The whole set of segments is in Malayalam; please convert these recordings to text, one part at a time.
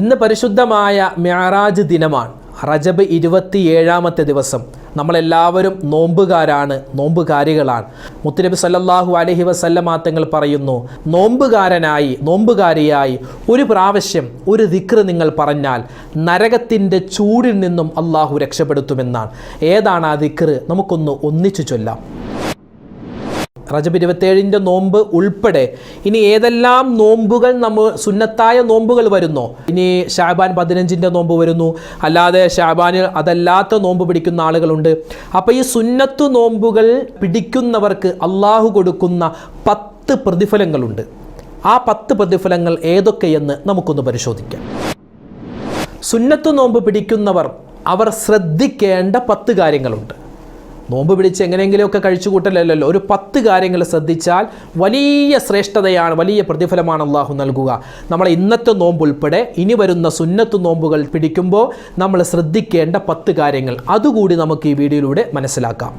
ഇന്ന് പരിശുദ്ധമായ മ്യാറാജ് ദിനമാണ്. റജബ് ഇരുപത്തിയേഴാമത്തെ ദിവസം. നമ്മളെല്ലാവരും നോമ്പുകാരാണ് നോമ്പുകാരികളാണ്. മുത്തുനബി സല്ലാഹു അലഹി വസല്ലമ തങ്ങൾ പറയുന്നു നോമ്പുകാരനായി നോമ്പുകാരിയായി ഒരു പ്രാവശ്യം ഒരു ദിക്ർ നിങ്ങൾ പറഞ്ഞാൽ നരകത്തിന്റെ ചൂടിൽ നിന്നും അള്ളാഹു രക്ഷപ്പെടുത്തുമെന്നാണ്. ഏതാണ് ആ ദിക്ർ നമുക്കൊന്ന് ഒന്നിച്ചു ചൊല്ലാം. റജബ് ഇരുപത്തേഴിന്റെ നോമ്പ് ഉൾപ്പെടെ. ഇനി ഏതെല്ലാം നോമ്പുകൾ നമ്മൾ സുന്നത്തായ നോമ്പുകൾ വരുന്നോ? ഇനി ഷാബാൻ പതിനഞ്ചിന്റെ നോമ്പ് വരുന്നു. അല്ലാതെ ഷാബാനിൽ അതല്ലാത്ത നോമ്പ് പിടിക്കുന്ന ആളുകളുണ്ട്. അപ്പോൾ ഈ സുന്നത്ത് നോമ്പുകൾ പിടിക്കുന്നവർക്ക് അള്ളാഹു കൊടുക്കുന്ന പത്ത് പ്രതിഫലങ്ങളുണ്ട്. ആ പത്ത് പ്രതിഫലങ്ങൾ ഏതൊക്കെയെന്ന് നമുക്കൊന്ന് പരിശോധിക്കാം. സുന്നത്ത് നോമ്പ് പിടിക്കുന്നവർ അവർ ശ്രദ്ധിക്കേണ്ട പത്ത് കാര്യങ്ങളുണ്ട്. നോമ്പ് പിടിച്ച് എങ്ങനെയെങ്കിലുമൊക്കെ കഴിച്ചു കൂട്ടലല്ലല്ലോ ഒരു പത്ത് കാര്യങ്ങൾ ശ്രദ്ധിച്ചാൽ വലിയ ശ്രേഷ്ഠതയാണ് വലിയ പ്രതിഫലമാണ് അള്ളാഹു നൽകുക. നമ്മൾ ഇന്നത്തെ നോമ്പ് ഉൾപ്പെടെ ഇനി വരുന്ന സുന്നത്ത് നോമ്പുകൾ പിടിക്കുമ്പോൾ നമ്മൾ ശ്രദ്ധിക്കേണ്ട പത്ത് കാര്യങ്ങൾ. അതുകൂടി നമുക്ക് ഈ വീഡിയോയിലൂടെ മനസ്സിലാക്കാം.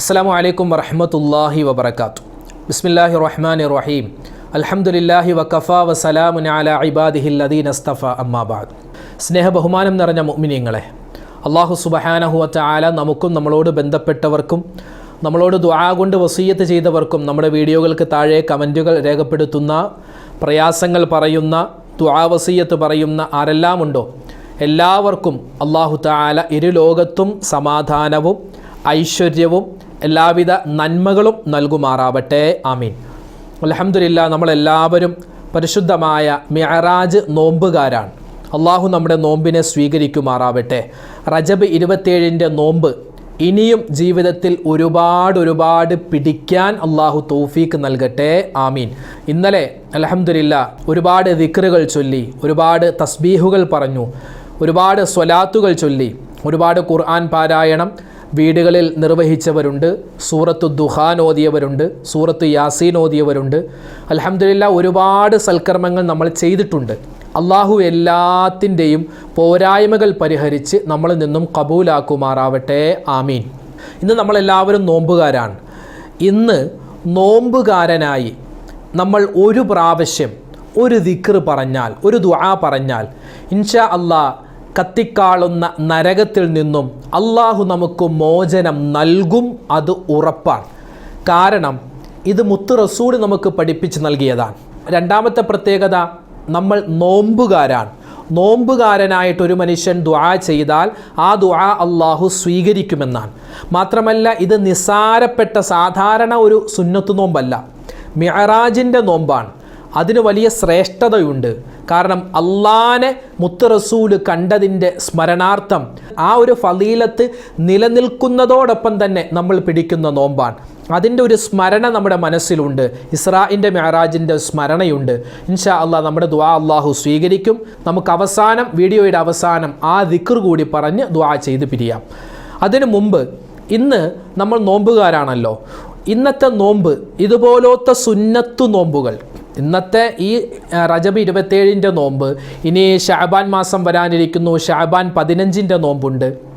അസ്സാം വലൈക്കും വറഹമത്തല്ലാഹി വബർക്കാത്തു ബിസ്മില്ലാഹി റഹ്മാൻ റഹീം. അലഹമുല്ലാഹി വക്കഫ വസലാമുൻ അല അദീൻ അസ്തഫ അമ്മാബാദ് സ്നേഹ ബഹുമാനം നിറഞ്ഞ മുഅ്മിനീങ്ങളെ അള്ളാഹു സുബഹാനഹുവറ്റ ആല നമുക്കും നമ്മളോട് ബന്ധപ്പെട്ടവർക്കും നമ്മളോട് ദുആ കൊണ്ട് വസീയത്ത് ചെയ്തവർക്കും നമ്മുടെ വീഡിയോകൾക്ക് താഴെ കമന്റുകൾ രേഖപ്പെടുത്തുന്ന പ്രയാസങ്ങൾ പറയുന്ന ദുആ വസീയത്ത് പറയുന്ന ആരെല്ലാമുണ്ടോ? എല്ലാവർക്കും അള്ളാഹു താല ഇരു ലോകത്തും സമാധാനവും ഐശ്വര്യവും എല്ലാവിധ നന്മകളും നൽകുമാറാവട്ടെ. ആമീൻ. അലഹമില്ല നമ്മളെല്ലാവരും പരിശുദ്ധമായ മിഅറാജ് നോമ്പുകാരാണ്. അള്ളാഹു നമ്മുടെ നോമ്പിനെ സ്വീകരിക്കുമാറാവട്ടെ. റജബ് ഇരുപത്തേഴിന്റെ നോമ്പ് ഇനിയും ജീവിതത്തിൽ ഒരുപാട് ഒരുപാട് പിടിക്കാൻ അള്ളാഹു തൗഫീക്ക് നൽകട്ടെ. ആമീൻ. ഇന്നലെ അലഹമില്ല ഒരുപാട് ദിക്റുകൾ ചൊല്ലി ഒരുപാട് തസ്ബീഹുകൾ പറഞ്ഞു ഒരുപാട് സ്വലാത്തുകൾ ചൊല്ലി ഒരുപാട് ഖുർആൻ പാരായണം വീടുകളിൽ നിർവഹിച്ചവരുണ്ട് സൂറത്ത് ദുഹാൻ ഓതിയവരുണ്ട് സൂറത്ത് യാസീൻ ഓതിയവരുണ്ട്. അലഹമില്ല ഒരുപാട് സൽക്കർമ്മങ്ങൾ നമ്മൾ ചെയ്തിട്ടുണ്ട്. അള്ളാഹു എല്ലാത്തിന്റെയും പോരായ്മകൾ പരിഹരിച്ച് നമ്മളിൽ നിന്നും കബൂലാക്കുമാറാവട്ടെ. ആമീൻ. ഇന്ന് നമ്മളെല്ലാവരും നോമ്പുകാരാണ്. ഇന്ന് നോമ്പുകാരനായി നമ്മൾ ഒരു പ്രാവശ്യം ഒരു ദിക്ർ പറഞ്ഞാൽ ഒരു ദുആ പറഞ്ഞാൽ ഇൻഷാ അള്ളാ കത്തിക്കാളുന്ന നരകത്തിൽ നിന്നും അള്ളാഹു നമുക്ക് മോചനം നൽകും അത് ഉറപ്പാണ്. കാരണം ഇത് മുത്ത് റസൂൽ നമുക്ക് പഠിപ്പിച്ച് നൽകിയതാണ്. രണ്ടാമത്തെ പ്രത്യേകത നമ്മൾ നോമ്പുകാരാണ്. നോമ്പുകാരനായിട്ടൊരു മനുഷ്യൻ ദുആ ചെയ്താൽ ആ ദുആ അള്ളാഹു സ്വീകരിക്കുമെന്നാണ്. മാത്രമല്ല ഇത് നിസ്സാരപ്പെട്ട സാധാരണ ഒരു സുന്നത്ത് നോമ്പല്ല. മിഹറാജിന്റെ നോമ്പാണ്. അതിന് വലിയ ശ്രേഷ്ഠതയുണ്ട്. കാരണം അള്ളാനെ മുത്ത് റസൂൽ കണ്ടതിന്റെ സ്മരണാർത്ഥം ആ ഒരു ഫലീലത്ത് നിലനിൽക്കുന്നതോടൊപ്പം തന്നെ നമ്മൾ പിടിക്കുന്ന നോമ്പാണ്. അതിന്റെ ഒരു സ്മരണ നമ്മുടെ മനസ്സിലുണ്ട്. ഇസ്രാഇന്റെ മെഹറാജിന്റെ സ്മരണയുണ്ട്. ഇൻഷാ അള്ളാഹ് നമ്മുടെ ദ്വാ അള്ളാഹു സ്വീകരിക്കും. നമുക്ക് അവസാനം വീഡിയോയുടെ അവസാനം ആ ദിക്ർ കൂടി പറഞ്ഞ് ദ്വാ ചെയ്ത് പിരിയാം. അതിനു മുമ്പ് ഇന്ന് നമ്മൾ നോമ്പുകാരാണല്ലോ. ഇന്നത്തെ നോമ്പ് ഇതുപോലത്തെ സുന്നത്തു നോമ്പുകൾ. ഇന്നത്തെ ഈ റജബ് ഇരുപത്തേഴിന്റെ നോമ്പ് ഇനി ഷാബാൻ മാസം വരാനിരിക്കുന്നു ഷാബാൻ പതിനഞ്ചിന്റെ നോമ്പുണ്ട്.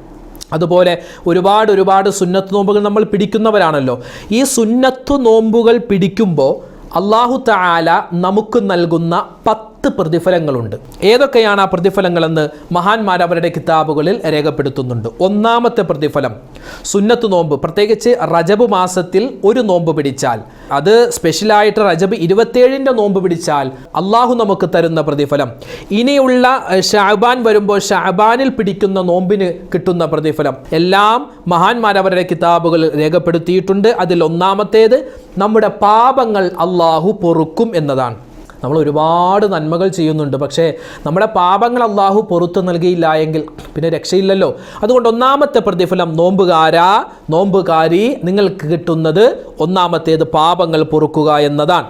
അതുപോലെ ഒരുപാട് ഒരുപാട് സുന്നത്ത് നോമ്പുകൾ നമ്മൾ പിടിക്കുന്നവരാണല്ലോ. ഈ സുന്നത്ത് നോമ്പുകൾ പിടിക്കുമ്പോൾ അള്ളാഹു താല നമുക്ക് നൽകുന്ന പത്ത് പ്രതിഫലങ്ങളുണ്ട്. ഏതൊക്കെയാണ് ആ പ്രതിഫലങ്ങളെന്ന് മഹാന്മാർ അവരുടെ കിതാബുകളിൽ രേഖപ്പെടുത്തുന്നുണ്ട്. ഒന്നാമത്തെ പ്രതിഫലം സുന്നത്ത് നോമ്പ്. പ്രത്യേകിച്ച് റജബ് മാസത്തിൽ ഒരു നോമ്പ് പിടിച്ചാൽ. അത് സ്പെഷ്യലായിട്ട് റജബ് ഇരുപത്തേഴിന്റെ നോമ്പ് പിടിച്ചാൽ അള്ളാഹു നമുക്ക് തരുന്ന പ്രതിഫലം. ഇനിയുള്ള ഷാബാൻ വരുമ്പോൾ ഷാബാനിൽ പിടിക്കുന്ന നോമ്പിന് കിട്ടുന്ന പ്രതിഫലം. എല്ലാം മഹാന്മാർ അവരുടെ കിതാബുകൾ രേഖപ്പെടുത്തിയിട്ടുണ്ട്. അതിൽ ഒന്നാമത്തേത് നമ്മുടെ പാപങ്ങൾ അള്ളാഹു പൊറുക്കും എന്നതാണ്. നമ്മൾ ഒരുപാട് നന്മകൾ ചെയ്യുന്നുണ്ട്. പക്ഷേ നമ്മുടെ പാപങ്ങൾ അള്ളാഹു പുറത്തു നൽകിയില്ല എങ്കിൽ പിന്നെ രക്ഷയില്ലല്ലോ. അതുകൊണ്ട് ഒന്നാമത്തെ പ്രതിഫലം നോമ്പുകാരാ നോമ്പുകാരി നിങ്ങൾക്ക് കിട്ടുന്നത് ഒന്നാമത്തേത് പാപങ്ങൾ പൊറുക്കുക എന്നതാണ്.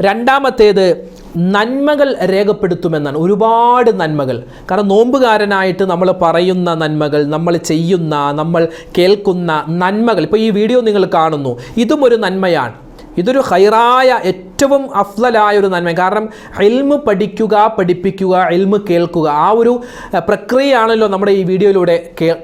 രണ്ടാമത്തേത് നന്മകൾ രേഖപ്പെടുത്തുമെന്നാണ്. ഒരുപാട് നന്മകൾ. കാരണം നോമ്പുകാരനായിട്ട് നമ്മൾ പറയുന്ന നന്മകൾ നമ്മൾ ചെയ്യുന്ന നമ്മൾ കേൾക്കുന്ന നന്മകൾ. ഇപ്പോൾ ഈ വീഡിയോ നിങ്ങൾ കാണുന്നു. ഇതും ഒരു നന്മയാണ്. ഇതൊരു ഹൈറായ ഏറ്റവും അഫ്ലലായ ഒരു നന്മ. കാരണം എൽമ് പഠിക്കുക പഠിപ്പിക്കുക എൽമ് കേൾക്കുക ആ ഒരു പ്രക്രിയയാണല്ലോ നമ്മുടെ ഈ വീഡിയോയിലൂടെ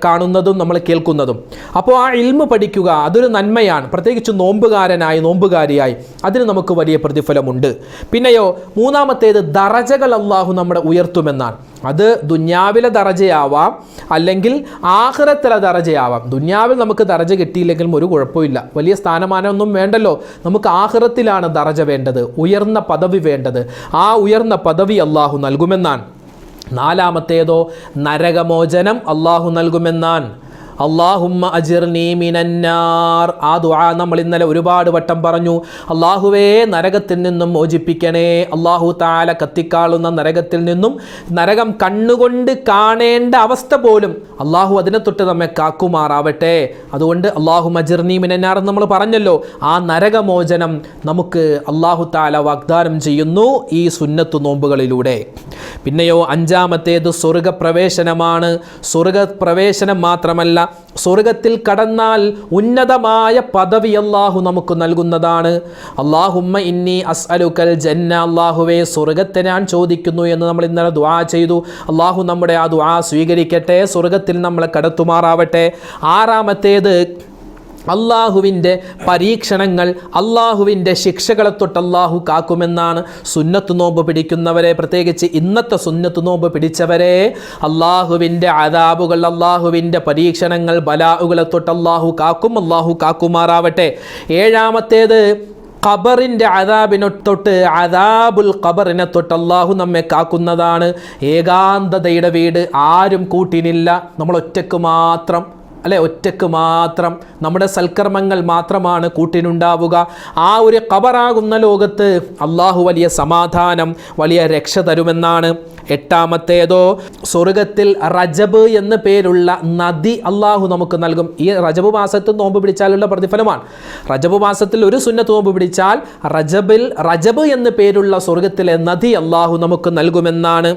കാണുന്നതും നമ്മൾ കേൾക്കുന്നതും. അപ്പോൾ ആ എൽമ് പഠിക്കുക അതൊരു നന്മയാണ്. പ്രത്യേകിച്ച് നോമ്പുകാരനായി നോമ്പുകാരിയായി അതിന് നമുക്ക് വലിയ പ്രതിഫലമുണ്ട്. പിന്നെയോ മൂന്നാമത്തേത് ദറജകൾ അള്ളാഹു നമ്മുടെ ഉയർത്തുമെന്നാണ്. അത് ദുന്യാവിലെ ദറജയാവാം അല്ലെങ്കിൽ ആഹ്റത്തിലെ ദറജയാവാം. ദുന്യാവിൽ നമുക്ക് ദറജ കിട്ടിയില്ലെങ്കിലും ഒരു കുഴപ്പമില്ല. വലിയ സ്ഥാനമാനമൊന്നും വേണ്ടല്ലോ. നമുക്ക് ആഹ്റത്തിലാണ് ദറജ വേണ്ടത്. ഉയർന്ന പദവി വേണ്ടത്. ആ ഉയർന്ന പദവി അള്ളാഹു നൽകുമെന്നാണ്. നാലാമത്തേതോ നരകമോചനം അള്ളാഹു നൽകുമെന്നാൻ അള്ളാഹുമ്മ അജിർനി മിനന്നാർ. ആ ദുആ നമ്മൾ ഇന്നലെ ഒരുപാട് വട്ടം പറഞ്ഞു. അള്ളാഹുവേ നരകത്തിൽ നിന്നും മോചിപ്പിക്കണേ. അള്ളാഹു താല കത്തിക്കാളുന്ന നരകത്തിൽ നിന്നും നരകം കണ്ണുകൊണ്ട് കാണേണ്ട അവസ്ഥ പോലും അള്ളാഹു അതിനെ തൊട്ട് നമ്മെ കാക്കുമാറാവട്ടെ. അതുകൊണ്ട് അള്ളാഹു മജിർനി മിനന്നാർ എന്ന് നമ്മൾ പറഞ്ഞല്ലോ. ആ നരകമോചനം നമുക്ക് അള്ളാഹു താല വാഗ്ദാനം ചെയ്യുന്നു ഈ സുന്നത്തു നോമ്പുകളിലൂടെ. പിന്നെയോ അഞ്ചാമത്തേത് സ്വർഗപ്രവേശനമാണ്. സ്വർഗപ്രവേശനം മാത്രമല്ല സ്വർഗത്തിൽ കടന്നാൽ ഉന്നതമായ പദവി അള്ളാഹു നമുക്ക് നൽകുന്നതാണ്. അള്ളാഹുമ്മ ഇന്നി അസ് അലുക്കൽ ജന്ന അള്ളാഹുവെ സ്വർഗത്തെ ഞാൻ ചോദിക്കുന്നു എന്ന് നമ്മൾ ഇന്നലെ ദുആ ചെയ്തു. അള്ളാഹു നമ്മുടെ ആ ദുആ സ്വീകരിക്കട്ടെ സ്വർഗത്തിൽ നമ്മളെ കടത്തുമാറാവട്ടെ. ആറാമത്തേത് അള്ളാഹുവിന്റെ പരീക്ഷണങ്ങൾ അള്ളാഹുവിന്റെ ശിക്ഷകളെ തൊട്ട് അള്ളാഹു കാക്കുമെന്നാണ് സുന്നത്ത് നോമ്പ് പിടിക്കുന്നവരെ പ്രത്യേകിച്ച് ഇന്നത്തെ സുന്നത്ത് നോമ്പ് പിടിച്ചവരെ. അള്ളാഹുവിന്റെ അതാബുകൾ അള്ളാഹുവിന്റെ പരീക്ഷണങ്ങൾ ബലാഹുകളെ തൊട്ട് അള്ളാഹു കാക്കും അള്ളാഹു കാക്കുമാറാവട്ടെ. ഏഴാമത്തേത് ഖബറിന്റെ അതാബിനെ തൊട്ട് അതാബുൽ ഖബറിനെ തൊട്ട് അള്ളാഹു നമ്മെ കാക്കുന്നതാണ്. ഏകാന്തതയുടെ വീട് ആരും കൂട്ടിനില്ല. നമ്മൾ ഒറ്റയ്ക്ക് മാത്രം അല്ലെ ഒറ്റയ്ക്ക് മാത്രം നമ്മുടെ സൽക്കർമ്മങ്ങൾ മാത്രമാണ് കൂട്ടിനുണ്ടാവുക. ആ ഒരു കബറാകുന്ന ലോകത്ത് അള്ളാഹു വലിയ സമാധാനം വലിയ രക്ഷ തരുമെന്നാണ് എട്ടാമത്തേതോ. സ്വർഗത്തിൽ റജബ് എന്ന് പേരുള്ള നദി അള്ളാഹു നമുക്ക് നൽകും. ഈ റജബ് മാസത്തിൽ നോമ്പ് പിടിച്ചാലുള്ള പ്രതിഫലമാണ്. റജബ് മാസത്തിൽ ഒരു സുന്നത്ത് നോമ്പ് പിടിച്ചാൽ റജബിൽ റജബ് എന്ന് പേരുള്ള സ്വർഗത്തിലെ നദി അള്ളാഹു നമുക്ക് നൽകുമെന്നാണ്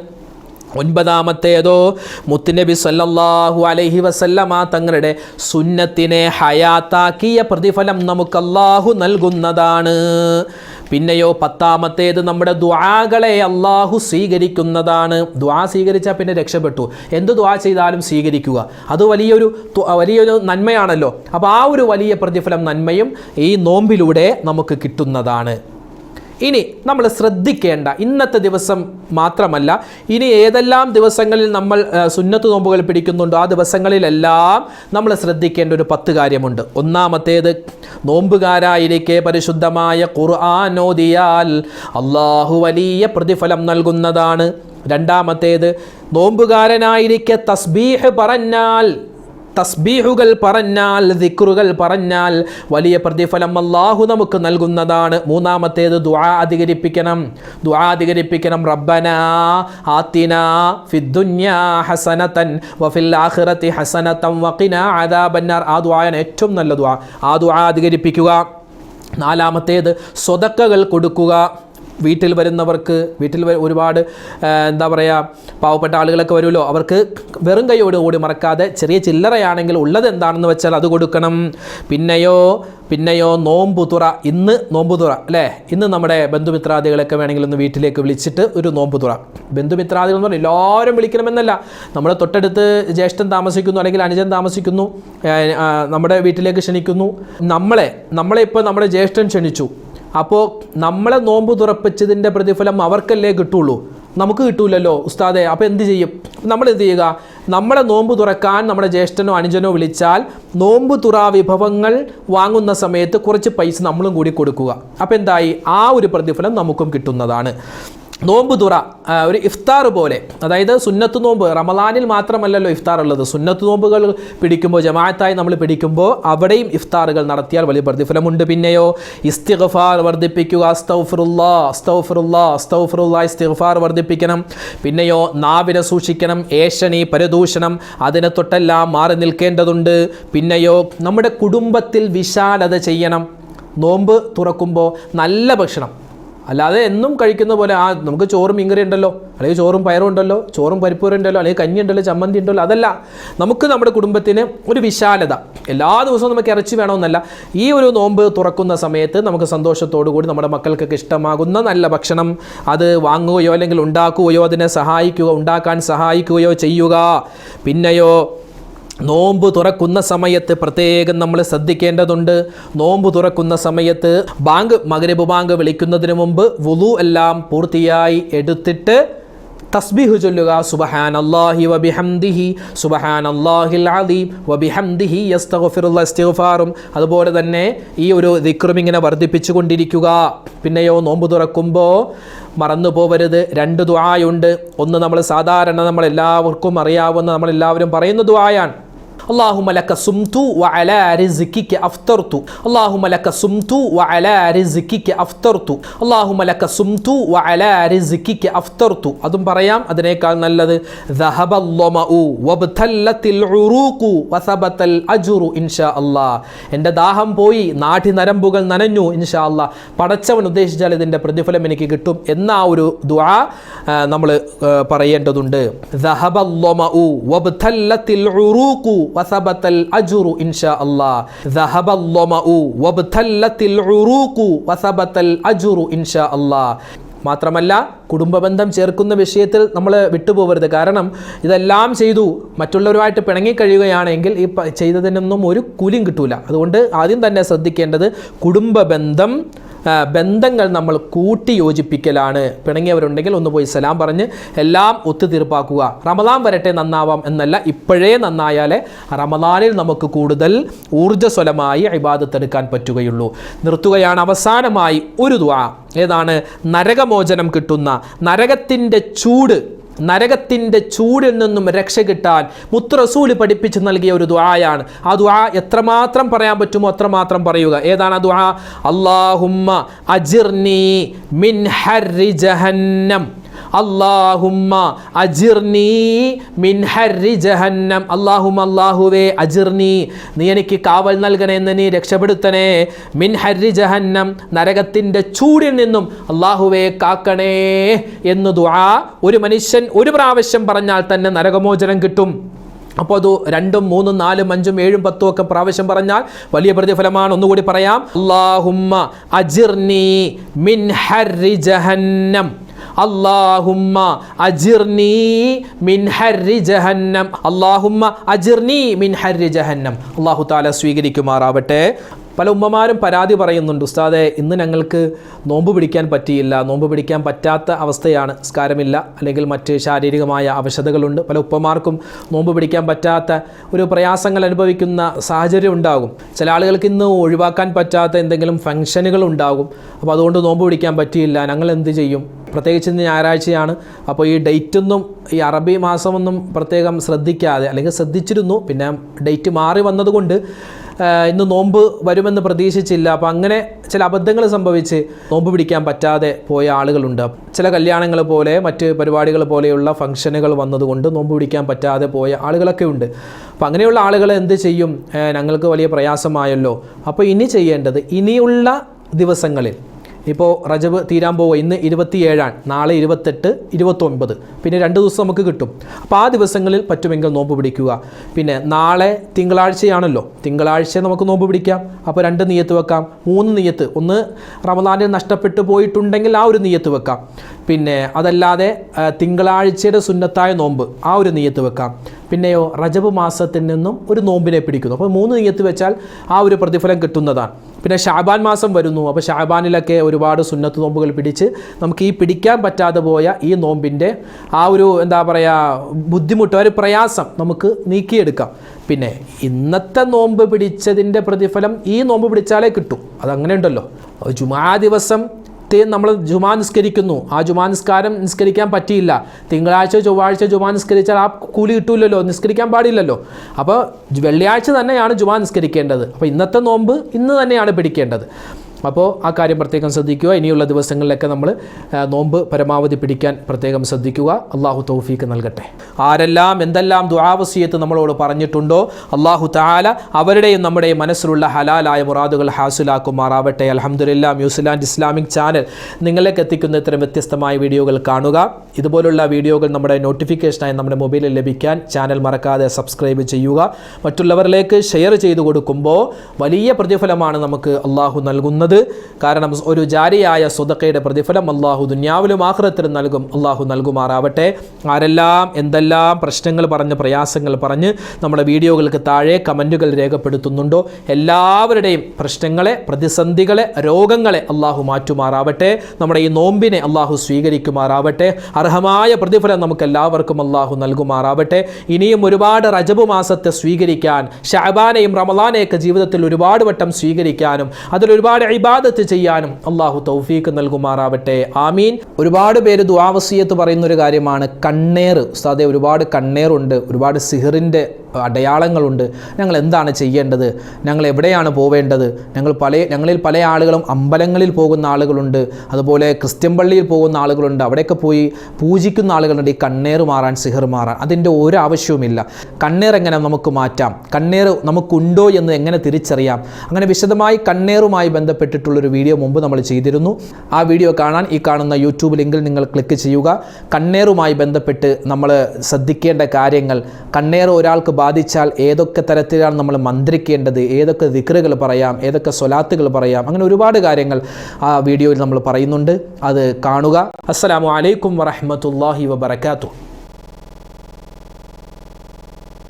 ഒൻപതാമത്തേതോ മുത്തുനബി സല്ലല്ലാഹു അലൈഹി വസല്ലമ തങ്ങളുടെ സുന്നത്തിനെ ഹയാത്താക്കിയ പ്രതിഫലം നമുക്ക് അള്ളാഹു നൽകുന്നതാണ്. പിന്നെയോ പത്താമത്തേത് നമ്മുടെ ദ്വാകളെ അള്ളാഹു സ്വീകരിക്കുന്നതാണ്. ദ്വാ സ്വീകരിച്ചാൽ പിന്നെ രക്ഷപ്പെട്ടു. എന്ത് ദ്വാ ചെയ്താലും സ്വീകരിക്കുക. അത് വലിയൊരു വലിയൊരു നന്മയാണല്ലോ. അപ്പോൾ ആ ഒരു വലിയ പ്രതിഫലം നന്മയും ഈ നോമ്പിലൂടെ നമുക്ക് കിട്ടുന്നതാണ്. ഇനി നമ്മൾ ശ്രദ്ധിക്കേണ്ട ഇന്നത്തെ ദിവസം മാത്രമല്ല ഇനി ഏതെല്ലാം ദിവസങ്ങളിൽ നമ്മൾ സുന്നത്ത് നോമ്പുകൾ പിടിക്കുന്നുണ്ടോ ആ ദിവസങ്ങളിലെല്ലാം നമ്മൾ ശ്രദ്ധിക്കേണ്ട ഒരു പത്ത് കാര്യമുണ്ട്. ഒന്നാമത്തേത് നോമ്പുകാരായിരിക്കെ പരിശുദ്ധമായ ഖുർആൻ ഓതിയാൽ അള്ളാഹു വലിയ പ്രതിഫലം നൽകുന്നതാണ്. രണ്ടാമത്തേത് നോമ്പുകാരനായിരിക്കെ തസ്ബീഹ് പറഞ്ഞാൽ തസ്ബീഹുകൾ പറഞ്ഞാൽ ദിക്റുകൾ പറഞ്ഞാൽ വലിയ പ്രതിഫലം അള്ളാഹു നമുക്ക് നൽകുന്നതാണ്. മൂന്നാമത്തേത് ദുആ അധികരിപ്പിക്കണം. ദുആ അധികരിപ്പിക്കണം. റബ്ബന ആത്തിന ഫിദ്ദുന്യാ ഹസനതൻ വഫിൽ ആഖിറതി ഹസനതൻ വഖിന അദാബന്നാർ. ആ ദുആയാണ് ഏറ്റവും നല്ല ദുആ. ആ ദുആ അധികരിപ്പിക്കുക. നാലാമത്തേത് സ്വതക്കകൾ കൊടുക്കുക. വീട്ടിൽ വരുന്നവർക്ക് വീട്ടിൽ ഒരുപാട് എന്താ പറയുക പാവപ്പെട്ട ആളുകളൊക്കെ വരുമല്ലോ അവർക്ക് വെറും കൈയോട് കൂടി മറക്കാതെ ചെറിയ ചില്ലറയാണെങ്കിൽ ഉള്ളത് എന്താണെന്ന് വെച്ചാൽ അത് കൊടുക്കണം. പിന്നെയോ പിന്നെയോ നോമ്പുതുറ ഇന്ന് നോമ്പു തുറ അല്ലേ? ഇന്ന് നമ്മുടെ ബന്ധുമിത്രാദികളൊക്കെ വേണമെങ്കിൽ ഒന്ന് വീട്ടിലേക്ക് വിളിച്ചിട്ട് ഒരു നോമ്പുതുറ ബന്ധുമിത്രാദികൾ എന്ന് പറഞ്ഞാൽ എല്ലാവരും വിളിക്കണമെന്നല്ല. നമ്മുടെ തൊട്ടടുത്ത് ജ്യേഷ്ഠൻ താമസിക്കുന്നു അല്ലെങ്കിൽ അനുജൻ താമസിക്കുന്നു നമ്മുടെ വീട്ടിലേക്ക് ക്ഷണിക്കുന്നു. നമ്മളെ നമ്മളെ ഇപ്പോൾ നമ്മുടെ ജ്യേഷ്ഠൻ ക്ഷണിച്ചു. അപ്പോൾ നമ്മളെ നോമ്പ് തുറപ്പിച്ചതിന്റെ പ്രതിഫലം അവർക്കല്ലേ കിട്ടുള്ളൂ? നമുക്ക് കിട്ടൂലല്ലോ ഉസ്താദെ. അപ്പോൾ എന്ത് ചെയ്യും? നമ്മൾ എന്ത് ചെയ്യുക? നമ്മളെ നോമ്പ് തുറക്കാൻ നമ്മുടെ ജ്യേഷ്ഠനോ അനുജനോ വിളിച്ചാൽ നോമ്പ് തുറ വിഭവങ്ങൾ വാങ്ങുന്ന സമയത്ത് കുറച്ച് പൈസ നമ്മളും കൂടി കൊടുക്കുക. അപ്പോൾ എന്തായി? ആ ഒരു പ്രതിഫലം നമുക്കും കിട്ടുന്നതാണ്. നോമ്പ് തുറ ഒരു ഇഫ്താർ പോലെ. അതായത് സുന്നത്ത് നോമ്പ് റമലാനിൽ മാത്രമല്ലല്ലോ ഇഫ്താർ ഉള്ളത്. സുന്നത്ത് നോമ്പുകൾ പിടിക്കുമ്പോൾ ജമാഅത്തായി നമ്മൾ പിടിക്കുമ്പോൾ അവിടെയും ഇഫ്താറുകൾ നടത്തിയാൽ വലിയ പ്രതിഫലമുണ്ട്. പിന്നെയോ ഇസ്തിഗ്ഫാർ വർദ്ധിപ്പിക്കുക അസ്തൗഫറുല്ലാ അസ്തൗഫറുല്ലാ അസ്തൗഫറുല്ലാ ഇസ്തിഗ്ഫാർ വർദ്ധിപ്പിക്കണം. പിന്നെയോ നാവിനെ സൂക്ഷിക്കണം ഏഷണി പരദൂഷണം അതിനെ തൊട്ടെല്ലാം മാറി നിൽക്കേണ്ടതുണ്ട്. പിന്നെയോ നമ്മുടെ കുടുംബത്തിൽ വിശാലത ചെയ്യണം. നോമ്പ് തുറക്കുമ്പോൾ നല്ല ഭക്ഷണം. അല്ലാതെ എന്നും കഴിക്കുന്ന പോലെ ആ നമുക്ക് ചോറും മീൻകറി ഉണ്ടല്ലോ അല്ലെങ്കിൽ ചോറും പയറും ഉണ്ടല്ലോ ചോറും പരിപ്പൂരം ഉണ്ടല്ലോ അല്ലെങ്കിൽ കഞ്ഞി ഉണ്ടല്ലോ ചമ്മന്തി ഉണ്ടല്ലോ അതല്ല. നമുക്ക് നമ്മുടെ കുടുംബത്തിന് ഒരു വിശാലത. എല്ലാ ദിവസവും നമുക്ക് ഇറച്ചി വേണമെന്നല്ല. ഈ ഒരു നോമ്പ് തുറക്കുന്ന സമയത്ത് നമുക്ക് സന്തോഷത്തോടു കൂടി നമ്മുടെ മക്കൾക്കൊക്കെ ഇഷ്ടമാകുന്ന നല്ല ഭക്ഷണം അത് വാങ്ങുകയോ അല്ലെങ്കിൽ ഉണ്ടാക്കുകയോ അതിനെ സഹായിക്കുകയോ ഉണ്ടാക്കാൻ സഹായിക്കുകയോ ചെയ്യുക. പിന്നെയോ നോമ്പ് തുറക്കുന്ന സമയത്ത് പ്രത്യേകം നമ്മൾ ശ്രദ്ധിക്കേണ്ടതുണ്ട്. നോമ്പ് തുറക്കുന്ന സമയത്ത് ബാങ്ക് മകരബ് ബാങ്ക് വിളിക്കുന്നതിന് മുമ്പ് വുളു എല്ലാം പൂർത്തിയായി എടുത്തിട്ട് തസ്ബീഹ് ചൊല്ലുക. സുബഹാൻ അള്ളാഹി വബിഹംദിഹി സുബഹാൻ അള്ളാഹിൽ അലീം വബിഹംദിഹി ഇസ്തിഗ്ഫാറും. അതുപോലെ തന്നെ ഈ ഒരു ദിക്റും ഇങ്ങനെ വർദ്ധിപ്പിച്ചു കൊണ്ടിരിക്കുക പിന്നെയോ നോമ്പ് തുറക്കുമ്പോൾ മറന്നു പോവരുത്. രണ്ട് ദുആയുണ്ട്. ഒന്ന് നമ്മൾ സാധാരണ നമ്മളെല്ലാവർക്കും അറിയാവുന്ന നമ്മളെല്ലാവരും പറയുന്ന ദുആയാണ്. അതും പറയാം അതിനേക്കാൾ നല്ലത് എന്റെ ദാഹം പോയി നാഠി നരമ്പുകൾ നനഞ്ഞു ഇൻഷാ അല്ലാ പടച്ചവൻ ഉദ്ദേശിച്ചാൽ ഇതിന്റെ പ്രതിഫലം എനിക്ക് കിട്ടും എന്ന ആ ഒരു ദുആ നമ്മൾ പറയേണ്ടതുണ്ട്. മാത്രമല്ല കുടുംബ ബന്ധം മാത്രമല്ല കുടുംബബന്ധം ചേർക്കുന്ന വിഷയത്തിൽ നമ്മൾ വിട്ടുപോകരുത്. കാരണം ഇതെല്ലാം ചെയ്തു മറ്റുള്ളവരുമായിട്ട് പിണങ്ങിക്കഴിയുകയാണെങ്കിൽ ഈ ചെയ്തതിനൊന്നും ഒരു കൂലിയും കിട്ടൂല. അതുകൊണ്ട് ആദ്യം തന്നെ ശ്രദ്ധിക്കേണ്ടത് കുടുംബബന്ധം ബന്ധങ്ങൾ നമ്മൾ കൂട്ടി യോജിപ്പിക്കലാണ്. പിണങ്ങിയവരുണ്ടെങ്കിൽ ഒന്ന് പോയി സലാം പറഞ്ഞ് എല്ലാം ഒത്തുതീർപ്പാക്കുക. റമദാൻ വരട്ടെ നന്നാവാം എന്നല്ല ഇപ്പോഴേ നന്നായാലേ റമദാനിൽ നമുക്ക് കൂടുതൽ ഊർജസ്വലമായി അഭിബാധത്തെടുക്കാൻ പറ്റുകയുള്ളൂ. നിർത്തുകയാണ് അവസാനമായി ഒരു ദ്വാ ഏതാണ്? നരകമോചനം കിട്ടുന്ന നരകത്തിന്റെ ചൂട് നരകത്തിന്റെ ചൂടിൽ നിന്നും രക്ഷ കിട്ടാൻ മുത്ത് റസൂൽ പഠിപ്പിച്ച് നൽകിയ ഒരു ദുആയാണ്. ആ ദുആ എത്രമാത്രം പറയാൻ പറ്റുമോ അത്രമാത്രം പറയുക. ഏതാണ് ആ ദുആ? അള്ളാഹുമ്മ അജിർനി മിൻ ഹർരി ജഹന്നം. അള്ളാഹുമ്മ അജിർനീ മിൻ ഹർരി ജഹന്നം. അള്ളാഹും അജിർനി. നീ എനിക്ക് കാവൽ നൽകണേ എന്ന് നീ രക്ഷപ്പെടുത്തണേ. മിൻ ഹർരി ജഹന്നം നരകത്തിന്റെ ചൂടിൽ നിന്നും അള്ളാഹുവേ കാക്കണേ എന്ന് ദുആ ഒരു മനുഷ്യൻ ഒരു പ്രാവശ്യം പറഞ്ഞാൽ തന്നെ നരകമോചനം കിട്ടും. അപ്പോൾ അത് രണ്ടും മൂന്നും നാലും അഞ്ചും ഏഴും പത്തും ഒക്കെ പ്രാവശ്യം പറഞ്ഞാൽ വലിയ പ്രതിഫലമാണ്. ഒന്നുകൂടി പറയാം. അള്ളാഹുമ്മ അജിർനി മിൻ ഹർരി ജഹന്നം. അള്ളാഹുമ്മ അജിർനി മിൻ ഹരി ജഹന്നം. അള്ളാഹുമ്മ അജിർനി മിൻ ഹരി ജഹന്നം. അള്ളാഹു താല സ്വീകരിക്കുമാറാവട്ടെ. പല ഉമ്മമാരും പരാതി പറയുന്നുണ്ട് ഉസ്താദെ ഇന്ന് ഞങ്ങൾക്ക് നോമ്പ് പിടിക്കാൻ പറ്റിയില്ല നോമ്പ് പിടിക്കാൻ പറ്റാത്ത അവസ്ഥയാണ്. സ്കാരമില്ല അല്ലെങ്കിൽ മറ്റ് ശാരീരികമായ അവശതകളുണ്ട്. പല ഉപ്പമാർക്കും നോമ്പ് പിടിക്കാൻ പറ്റാത്ത ഒരു പ്രയാസങ്ങൾ അനുഭവിക്കുന്ന സാഹചര്യം ഉണ്ടാകും. ചില ആളുകൾക്ക് ഇന്ന് ഒഴിവാക്കാൻ പറ്റാത്ത എന്തെങ്കിലും ഫംഗ്ഷനുകൾ ഉണ്ടാകും. അപ്പോൾ അതുകൊണ്ട് നോമ്പ് പിടിക്കാൻ പറ്റിയില്ല. ഞങ്ങൾ എന്ത് ചെയ്യും? പ്രത്യേകിച്ച് ഇന്ന് ഞായറാഴ്ചയാണ്. അപ്പോൾ ഈ ഡേറ്റൊന്നും ഈ അറബി മാസമൊന്നും പ്രത്യേകം ശ്രദ്ധിക്കാതെ അല്ലെങ്കിൽ ശ്രദ്ധിച്ചിരുന്നു പിന്നെ ഡേറ്റ് മാറി വന്നതുകൊണ്ട് ഇന്ന് നോമ്പ് വരുമെന്ന് പ്രതീക്ഷിച്ചില്ല. അപ്പോൾ അങ്ങനെ ചില അബദ്ധങ്ങൾ സംഭവിച്ച് നോമ്പ് പിടിക്കാൻ പറ്റാതെ പോയ ആളുകളുണ്ട്. ചില കല്യാണങ്ങൾ പോലെ മറ്റ് പരിപാടികൾ പോലെയുള്ള ഫംഗ്ഷനുകൾ വന്നതുകൊണ്ട് നോമ്പ് പിടിക്കാൻ പറ്റാതെ പോയ ആളുകളൊക്കെ ഉണ്ട്. അപ്പോൾ അങ്ങനെയുള്ള ആളുകൾ എന്ത് ചെയ്യും? ഞങ്ങൾക്ക് വലിയ പ്രയാസമായല്ലോ. അപ്പോൾ ഇനി ചെയ്യേണ്ടത് ഇനിയുള്ള ദിവസങ്ങളിൽ ഇപ്പോൾ റജബ് തീരാൻ പോവുക. ഇന്ന് ഇരുപത്തിയേഴാണ്. നാളെ ഇരുപത്തെട്ട് ഇരുപത്തൊൻപത്. പിന്നെ രണ്ട് ദിവസം നമുക്ക് കിട്ടും. അപ്പോൾ ആ ദിവസങ്ങളിൽ പറ്റുമെങ്കിൽ നോമ്പ് പിടിക്കുക. പിന്നെ നാളെ തിങ്കളാഴ്ചയാണല്ലോ. തിങ്കളാഴ്ച നമുക്ക് നോമ്പ് പിടിക്കാം. അപ്പോൾ രണ്ട് നീയത്ത് വെക്കാം. മൂന്ന് നീയത്ത്. ഒന്ന് റമദാനിൽ നഷ്ടപ്പെട്ടു പോയിട്ടുണ്ടെങ്കിൽ ആ ഒരു നീയത്ത് വെക്കാം. പിന്നെ അതല്ലാതെ തിങ്കളാഴ്ചയുടെ സുന്നത്തായ നോമ്പ് ആ ഒരു നീയത്ത് വെക്കാം. പിന്നെയോ റജബ് മാസത്തിൽ നിന്നും ഒരു നോമ്പിനെ പിടിക്കുന്നു. അപ്പോൾ മൂന്ന് നീയത്ത് വെച്ചാൽ ആ ഒരു പ്രതിഫലം കിട്ടുന്നതാണ്. പിന്നെ ഷാബാൻ മാസം വരുന്നു. അപ്പോൾ ഷാബാനിലൊക്കെ ഒരുപാട് സുന്നത്ത് നോമ്പുകൾ പിടിച്ച് നമുക്ക് ഈ പിടിക്കാൻ പറ്റാതെ പോയ ഈ നോമ്പിന്റെ ആ ഒരു എന്താ പറയുക ബുദ്ധിമുട്ട് ഒരു പ്രയാസം നമുക്ക് നീക്കിയെടുക്കാം. പിന്നെ ഇന്നത്തെ നോമ്പ് പിടിച്ചതിന്റെ പ്രതിഫലം ഈ നോമ്പ് പിടിച്ചാലേ കിട്ടും. അതങ്ങനെ ഉണ്ടല്ലോ. ജുമാ ദിവസം നമ്മൾ ജുമാ നിസ്കരിക്കുന്നു. ആ ജുമാ നിസ്കാരം നിസ്കരിക്കാൻ പറ്റിയില്ല. തിങ്കളാഴ്ച ചൊവ്വാഴ്ച ജുമാ നിസ്കരിച്ചാൽ ആ കൂലി കിട്ടൂലല്ലോ നിസ്കരിക്കാൻ പാടില്ലല്ലോ. അപ്പോൾ വെള്ളിയാഴ്ച തന്നെയാണ് ജുമാ നിസ്കരിക്കേണ്ടത്. അപ്പോൾ ഇന്നത്തെ നോമ്പ് ഇന്ന് തന്നെയാണ് പിടിക്കേണ്ടത്. അപ്പോൾ ആ കാര്യം പ്രത്യേകം ശ്രദ്ധിക്കുക. ഇനിയുള്ള ദിവസങ്ങളിലൊക്കെ നമ്മൾ നോമ്പ് പരമാവധി പിടിക്കാൻ പ്രത്യേകം ശ്രദ്ധിക്കുക. അള്ളാഹു തൗഫീക്ക് നൽകട്ടെ. ആരെല്ലാം എന്തെല്ലാം ദുരാവസീയത്ത് നമ്മളോട് പറഞ്ഞിട്ടുണ്ടോ അള്ളാഹു താല അവരുടെയും നമ്മുടെയും മനസ്സിലുള്ള ഹലാലായ മുറാദുകൾ ഹാസുലാക്കുമാറാവട്ടെ. അലഹമുല്ല ന്യൂസിലാൻഡ് ഇസ്ലാമിക് ചാനൽ നിങ്ങളിലേക്ക് എത്തിക്കുന്ന ഇത്തരം വ്യത്യസ്തമായ വീഡിയോകൾ കാണുക. ഇതുപോലുള്ള വീഡിയോകൾ നമ്മുടെ നോട്ടിഫിക്കേഷനായി നമ്മുടെ മൊബൈലിൽ ലഭിക്കാൻ ചാനൽ മറക്കാതെ സബ്സ്ക്രൈബ് ചെയ്യുക. മറ്റുള്ളവരിലേക്ക് ഷെയർ ചെയ്തു കൊടുക്കുമ്പോൾ വലിയ പ്രതിഫലമാണ് നമുക്ക് അള്ളാഹു നൽകുന്നത്. കാരണം ഒരു ജാരിയായ സ്വതക്കയുടെ പ്രതിഫലം അള്ളാഹു ദുന്യാവിലും ആഹ്റത്തിലും നൽകും. അള്ളാഹു നൽകുമാറാവട്ടെ. ആരെല്ലാം എന്തെല്ലാം പ്രശ്നങ്ങൾ പറഞ്ഞ് പ്രയാസങ്ങൾ പറഞ്ഞ് നമ്മുടെ വീഡിയോകൾക്ക് താഴെ കമന്റുകൾ രേഖപ്പെടുത്തുന്നുണ്ടോ? എല്ലാവരുടെയും പ്രശ്നങ്ങളെ പ്രതിസന്ധികളെ രോഗങ്ങളെ അള്ളാഹു മാറ്റുമാറാവട്ടെ. നമ്മുടെ ഈ നോമ്പിനെ അള്ളാഹു സ്വീകരിക്കുമാറാവട്ടെ. അർഹമായ പ്രതിഫലം നമുക്ക് എല്ലാവർക്കും അള്ളാഹു നൽകുമാറാവട്ടെ. ഇനിയും ഒരുപാട് റജബ് മാസത്തെ സ്വീകരിക്കാൻ ഷാബാനെയും റമലാനെയൊക്കെ ജീവിതത്തിൽ ഒരുപാട് വട്ടം സ്വീകരിക്കാനും അതിൽ ഒരുപാട് ഇബാദത്ത് ചെയ്യാനും അള്ളാഹു തൗഫീഖ് നൽകുമാറാവട്ടെ. ആമീൻ. ഒരുപാട് പേര് ദുവാവസീയത്ത് പറയുന്ന ഒരു കാര്യമാണ് കണ്ണേർ ഉസ്താദെ ഒരുപാട് കണ്ണേറുണ്ട്. ഒരുപാട് സിഹറിന്റെ അടയാളങ്ങളുണ്ട്. ഞങ്ങൾ എന്താണ് ചെയ്യേണ്ടത്? ഞങ്ങൾ എവിടെയാണ് പോവേണ്ടത്? ഞങ്ങൾ പല ഞങ്ങളിൽ പല ആളുകളും അമ്പലങ്ങളിൽ പോകുന്ന ആളുകളുണ്ട്. അതുപോലെ ക്രിസ്ത്യൻ പള്ളിയിൽ പോകുന്ന ആളുകളുണ്ട്. അവിടെയൊക്കെ പോയി പൂജിക്കുന്ന ആളുകളുണ്ട്. ഈ കണ്ണേർ മാറാൻ സിഹർ മാറാൻ. അതിന്റെ ഒരു ആവശ്യവുമില്ല. കണ്ണേർ എങ്ങനെ നമുക്ക് മാറ്റാം? കണ്ണേർ നമുക്കുണ്ടോ എന്ന് എങ്ങനെ തിരിച്ചറിയാം? അങ്ങനെ വിശദമായി കണ്ണേറുമായി ബന്ധപ്പെട്ടിട്ടുള്ളൊരു വീഡിയോ മുമ്പ് നമ്മൾ ചെയ്തിരുന്നു. ആ വീഡിയോ കാണാൻ ഈ കാണുന്ന യൂട്യൂബ് ലിങ്കിൽ നിങ്ങൾ ക്ലിക്ക് ചെയ്യുക. കണ്ണേറുമായി ബന്ധപ്പെട്ട് നമ്മൾ ശ്രദ്ധിക്കേണ്ട കാര്യങ്ങൾ. കണ്ണേർ ഒരാൾക്ക് ബാധിച്ചാൽ ഏതൊക്കെ തരത്തിലാണ് നമ്മൾ മന്ത്രിക്കേണ്ടത്? ഏതൊക്കെ ദിക്റുകൾ പറയാം? ഏതൊക്കെ സ്വലാത്തുകൾ പറയാം? അങ്ങനെ ഒരുപാട് കാര്യങ്ങൾ ആ വീഡിയോയിൽ നമ്മൾ പറയുന്നുണ്ട്. അത് കാണുക. അസ്സലാമു അലൈക്കും വറഹ്മത്തുള്ളാഹി വബറകാതുഹു.